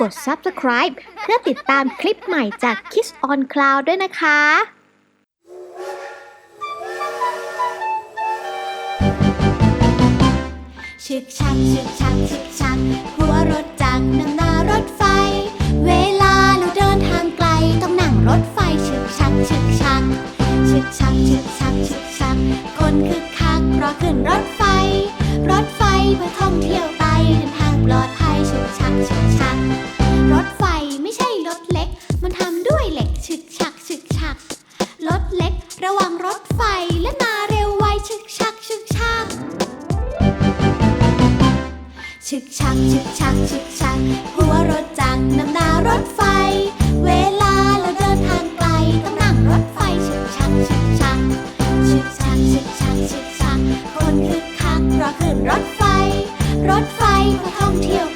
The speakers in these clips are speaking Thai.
กด subscribe เพื่อติดตามคลิปใหม่จาก Kiss on Cloud ด้วยนะคะชึกชักชึกชักชึกชักหัวรถจักรน้ำหน้า งรถไฟและมาเร็วไวชึกชักชึกชักชึกชักชึกชักชึกชักหัวรถจักรนำหน้ารถไฟ เวลาเราเดินทางไกลต้องนั่งรถไฟชึกชักชึกชักชึกชักชึกชักชึกชักคนคึกคักเพราะขึ้นรถไฟ รถไฟมาท่องเที่ยว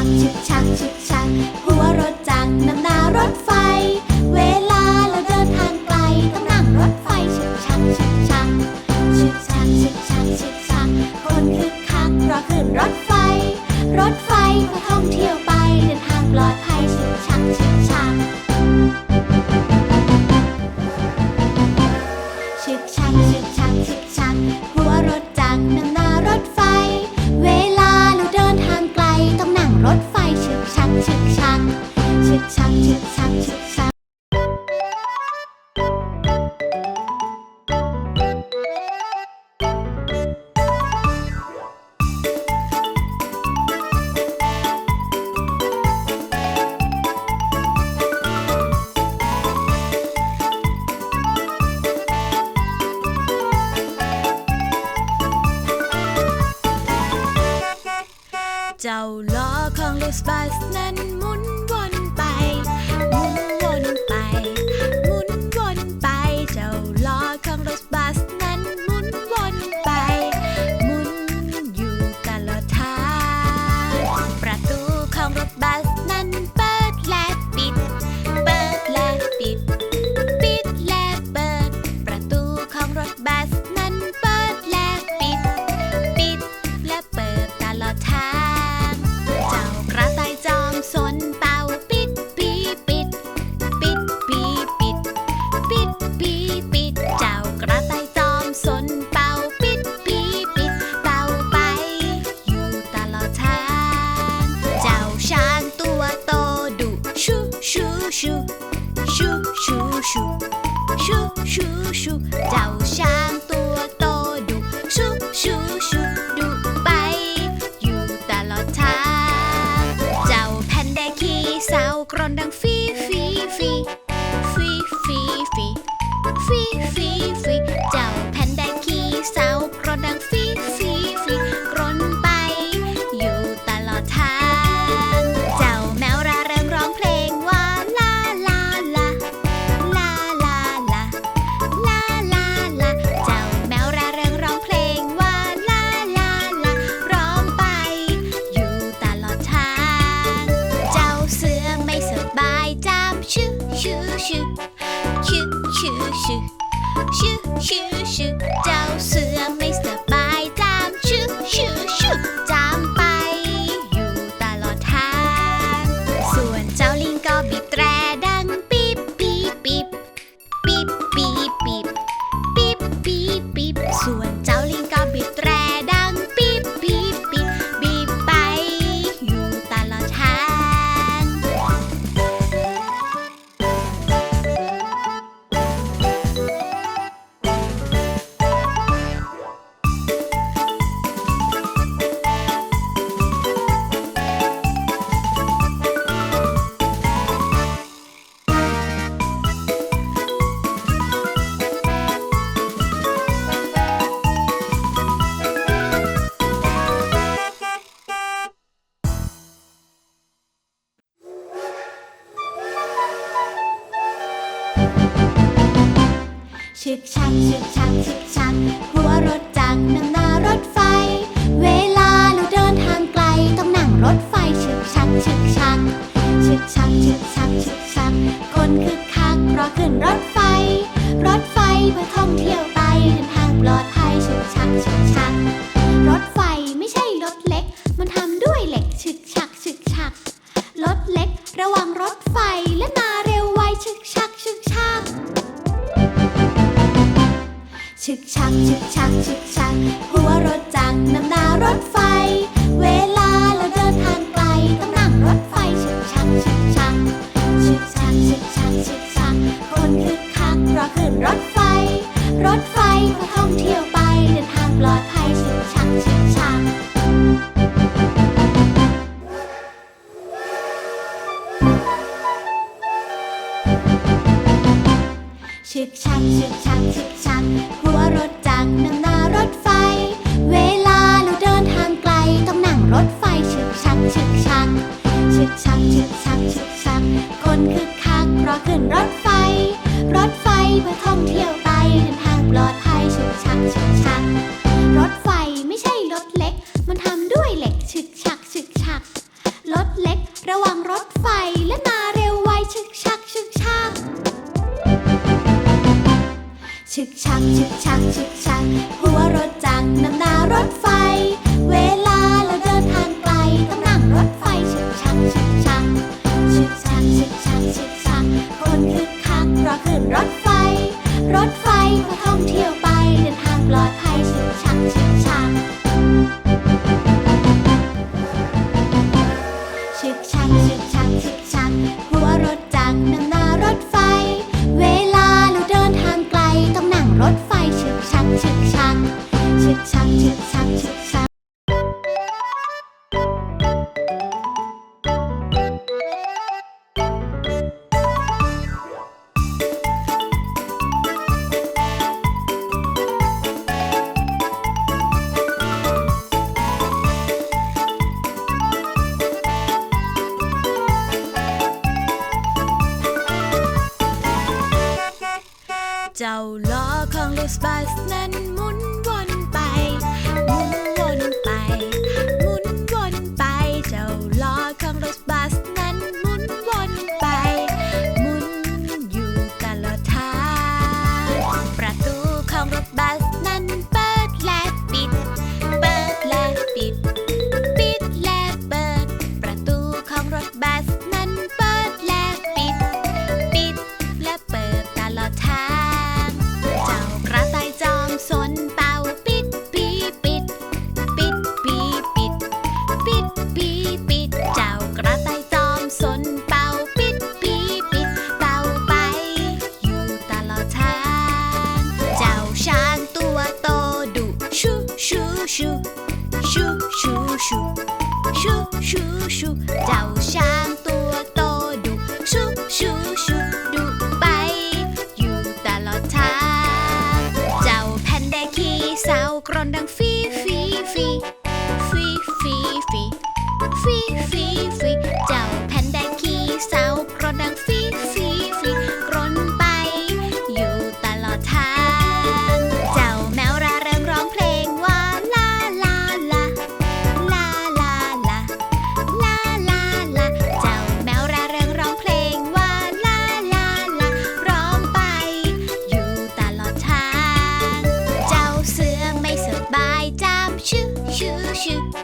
ชักชักชึกชัก หัวรถจักรนำนารถไฟ เวลาเราเดินทางไกลต้องนังรถไฟชึกชักชึกชักชึกชักชึกชักคนคึกคักราะขึ้รถไฟ เจ้าล้อของรถบัสนั้น ชึกชักชึกชักชึกชัก หัวรถจักรนำหน้ารถไฟ เวลาเราเดินทางไกลต้องนั่งรถไฟชึกชักชึกชักชึกชักชึกชักชึกชัก คนคึกคักเพราะขึ้นรถไฟ รถไฟเพื่อท่องเที่ยวไปเดินทางปลอดภัยชึกชักชึกชัก ชึกชักชึกชักชึกชัก หัวรถจักรนำหน้ารถไฟ เวลาเราเดินทางไกลต้องนั่งรถไฟชึกชักชึกชักชึกชักชึกชักชึกชัก คนคึกคักเพราะขึ้นรถไฟ รถไฟพอท่องเที่ยวไปเดินทางปลอด กชักชึกชักชึกชักคนคึกคักเพราะขึ้นรถไฟ รถไฟเพื่อท่องเที่ยวไปเดินทางปลอดภัยชึกชักชึกชัก รถไฟไม่ใช่รถเล็ก มันทำด้วยเหล็กชึกชักชึกชัก รถเล็กระวังรถไฟและมาเร็วไวชึกชักชึกชักชึกชักชึกชักชึกชักหัวรถจักรนำหน้ารถไฟ เวลาเราเดินทาง 唱，唱，唱。 เจ้าล้อของลูกสไปซ์นั้น shoot